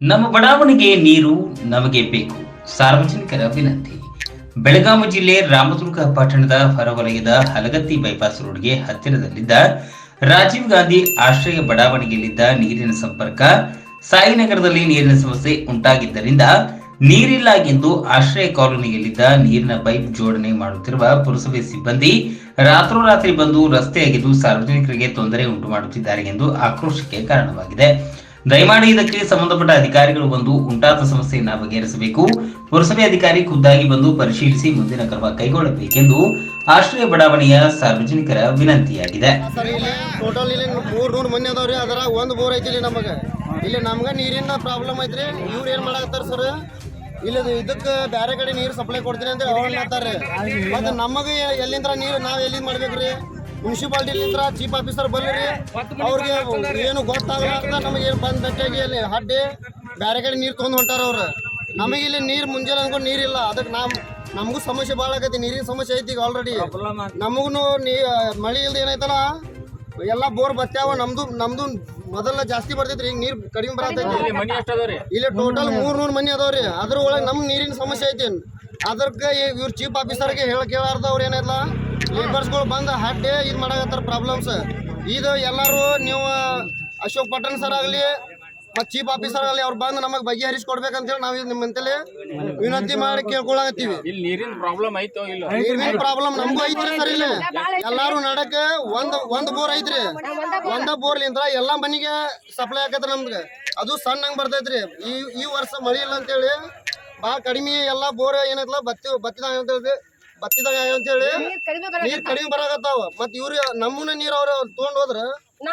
ನಮ್ಮ ಬಡಾವಣೆಗೆ ನೀರು ನಮಗೆ ಬೇಕು. ಸಾರ್ವಜನಿಕರ ವಿನಂತಿ. ಬೆಳಗಾವಿ ಜಿಲ್ಲೆ ರಾಮದುರ್ಗ ಪಟ್ಟಣದ ಹೊರವಲಯದ ಹಲಗತ್ತಿ ಬೈಪಾಸ್ ರೋಡ್ಗೆ ಹತ್ತಿರದಲ್ಲಿದ್ದ ರಾಜೀವ್ ಗಾಂಧಿ ಆಶ್ರಯ ಬಡಾವಣೆಯಲ್ಲಿದ್ದ ನೀರಿನ ಸಂಪರ್ಕ, ಸಾಯಿನಗರದಲ್ಲಿ ನೀರಿನ ಸಮಸ್ಯೆ ಉಂಟಾಗಿದ್ದರಿಂದ ನೀರಿಲ್ಲ ಎಂದು ಆಶ್ರಯ ಕಾಲೋನಿಯಲ್ಲಿದ್ದ ನೀರಿನ ಪೈಪ್ ಜೋಡಣೆ ಮಾಡುತ್ತಿರುವ ಪುರಸಭೆ ಸಿಬ್ಬಂದಿ ರಾತ್ರೋರಾತ್ರಿ ಬಂದು ರಸ್ತೆ ಅಗೆದು ಸಾರ್ವಜನಿಕರಿಗೆ ತೊಂದರೆ ಉಂಟು ಮಾಡುತ್ತಿದ್ದಾರೆ ಎಂದು ಆಕ್ರೋಶಕ್ಕೆ ಕಾರಣವಾಗಿದೆ. ದಯಮಾಡಿ ಇದಕ್ಕೆ ಸಂಬಂಧಪಟ್ಟ ಅಧಿಕಾರಿಗಳು ಬಂದು ಉಂಟಾದ ಸಮಸ್ಯೆಯನ್ನ ಬಗೆಹರಿಸಬೇಕು. ಪುರಸಭೆ ಅಧಿಕಾರಿ ಖುದ್ದಾಗಿ ಬಂದು ಪರಿಶೀಲಿಸಿ ಮುಂದಿನ ಕ್ರಮ ಕೈಗೊಳ್ಳಬೇಕೆಂದು ಆಶ್ರಯ ಬಡಾವಣೆಯ ಸಾರ್ವಜನಿಕರ ವಿನಂತಿಯಾಗಿದೆ. ಇಲ್ಲಿ ಮೂರ್ ಒಂದು ಬೋರ್ ಇಲ್ಲಿ ನೀರಿನ ಪ್ರಾಬ್ಲಮ್ ಐತ್ರಿ. ಇವ್ರು ಏನ್ ಮಾಡಾಕತ್ತಾರ ಸರ್? ಇಲ್ಲ ಇದಕ್ಕೆ ಬೇರೆ ಕಡೆ ನೀರು ಸಪ್ಲೈ ಕೊಡ್ತೀನಿ ಅಂತ ಅವ್ರು ಮತ್ತೆ ನಮಗೆ ಎಲ್ಲಿಂದ ನೀರು ನಾವು ಎಲ್ಲಿಂದ ಮಾಡ್ಬೇಕ್ರಿ? ಮುನ್ಸಿಪಾಲ್ಟಿಲಿಂದ ಚೀಫ್ ಆಫೀಸರ್ ಬರ್ರಿ. ಅವ್ರಿಗೆ ಏನು ಗೊತ್ತಾಗಲ್ಲ ನಮಗೆ ಏನು ಬಂದ್ ಬೆಟ್ಟಾಗಿ ಅಲ್ಲಿ ಹಡ್ಡಿ ಬೇರೆ ಕಡೆ ನೀರು ತೊಗೊಂಡು ಹೊಂಟಾರ ಅವ್ರು. ನಮಗೆ ಇಲ್ಲಿ ನೀರು ಮುಂಜಾನೆ ಅನ್ಕೊಂಡು ನೀರಿಲ್ಲ. ಅದಕ್ಕೆ ನಮ್ ನಮಗೂ ಸಮಸ್ಯೆ ಭಾಳ ಆಗೈತಿ. ನೀರಿನ ಸಮಸ್ಯೆ ಐತಿ ಈಗ ಆಲ್ರೆಡಿ ನಮಗೂ ನೀ ಮಳಿ ಇಲ್ದ ಏನೈತಲ್ಲ ಎಲ್ಲ ಬೋರ್ ಬತ್ತಾವ ನಮ್ದು ನಮ್ದು ಮೊದಲ ಜಾಸ್ತಿ ಬರ್ತೈತ್ರಿ. ಈಗ ನೀರ್ ಕಡಿಮೆ ಬರತೈತಿ. ಇಲ್ಲಿ ಟೋಟಲ್ ಮೂರ್ ನೂರ್ ಮನಿ ಅದಾವ್ರಿ. ಅದ್ರ ಒಳಗೆ ನಮ್ ನೀರಿನ ಸಮಸ್ಯೆ ಐತಿ ಅದಕ್ಕೆ ಇವ್ರ ಚೀಫ್ ಆಫೀಸರ್ಗೆ ಹೇಳ ಕೇಳಾರ್ದ ಅವ್ರ ಏನಿಲ್ಲ ಲೇಬರ್ಸ್ಗಳು ಬಂದು ಹಡ್ಡೆ ಇದು ಮಾಡಕತ್ತಾರ ಪ್ರಾಬ್ಲಮ್ಸ್. ಇದು ಎಲ್ಲರೂ ನೀವು ಅಶೋಕ್ ಪಟ್ಟಣ್ ಸರ್ ಆಗಲಿ ಮತ್ತು ಚೀಫ್ ಆಫೀಸರ್ ಆಗಲಿ ಅವ್ರು ಬಂದು ನಮಗೆ ಬಗೆಹರಿಸ್ಕೊಡ್ಬೇಕಂತೇಳಿ ನಾವು ನಿಮ್ಮಂತಲ್ಲಿ ವಿನಂತಿ ಮಾಡಿ ಕೇಳ್ಕೊಳಕತ್ತೀವಿ. ಇಲ್ಲಿ ನೀರಿನ ಪ್ರಾಬ್ಲಮ್ ಐತೋ ಇಲ್ಲ? ನೀರಿನ ಪ್ರಾಬ್ಲಮ್ ನಮಗೂ ಐತ್ರಿ ಸರ್ ಇಲ್ಲಿ. ಎಲ್ಲರೂ ನಡಕ್ಕೆ ಒಂದು ಒಂದು ಬೋರ್ ಐತ್ರಿ. ಒಂದ ಬೋರ್ಲಿಂದ ಎಲ್ಲ ಮನಿಗೆ ಸಪ್ಲೈ ಆಕತ್ರಿ ನಮ್ಗೆ. ಅದು ಸಣ್ಣಂಗ್ ಬರ್ತೈತ್ರಿ. ಈ ಈ ವರ್ಷ ಮಳಿ ಇಲ್ಲ ಅಂತೇಳಿ ಭಾಳ ಕಡಿಮೆ ಎಲ್ಲಾ ಬೋರ್ ಏನೈತಲ್ಲ ಬತ್ತಿ ಬತ್ತಿದಾಗ ಅಂತೇಳಿ ಬತ್ತಿದಾಗ ಅಂತೇಳಿ? ನೀರ್ ಕಡಿಮೆ ಬರಾಕತ್ತಾವ ಮತ್ ಇವ್ರಿ ನಮ್ಮನ್ನ ನೀರ್ ಅವ್ರ ತಗೊಂಡ್ ಹೋದ್ರ?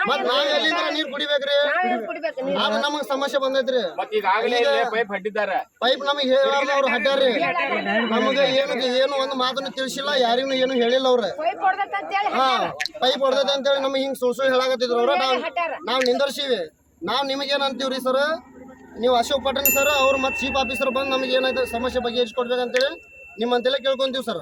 ಮತ್ ನಾವ್ ಎಲ್ಲಿಂದ ನೀರ್ ಕುಡಿಬೇಕ್ರಿ? ಆಗ ನಮಗ್ ಸಮಸ್ಯೆ ಬಂದೈತ್ರಿ. ಪೈಪ್ ಹಡ್ಡಿದ್ದಾರೆ ಪೈಪ್ ನಮಗೆ ಹೇಳಾರ್ದ ಅವ್ರು ಹಡ್ಯಾರಿ ನಮಗ ಏನು ಏನು ಒಂದ್ ಮಾತನ್ನು ತಿಳಿಸಿಲ್ಲ ಯಾರಿಗೂ ಏನು ಹೇಳಿಲ್ಲ ಅವ್ರ. ಹಾ ಪೈಪ್ ಹೊಡೆದ ಅಂತ ಹೇಳಿ ನಮಗೆ ಹಿಂಗ್ ಸುಳ್ಸು ಸುಳ್ಳು ಹೇಳಾಕತ್ತಿದ್ರು ಅವ್ರ. ನಾವ್ ನಾವ್ ನಿಂದರ್ಸಿವಿ. ನಾವ್ ನಿಮಗೇನ್ ಅಂತೀವ್ರಿ ಸರ್? ನೀವು ಅಶೋಕ್ ಪಟೇಲ್ ಸರ್ ಅವ್ರು ಮತ್ತೆ ಚೀಫ್ ಆಫೀಸರ್ ಬಂದು ನಮಗೆ ಏನಾಯ್ತು ಸಮಸ್ಯೆ ಬಗೆಹರಿಸ್ಕೊಡ್ಬೇಕಂತೇಳಿ ನಿಮ್ಮಂತೆಲ್ಲ ಕೇಳ್ಕೊಂತೀವಿ ಸರ್.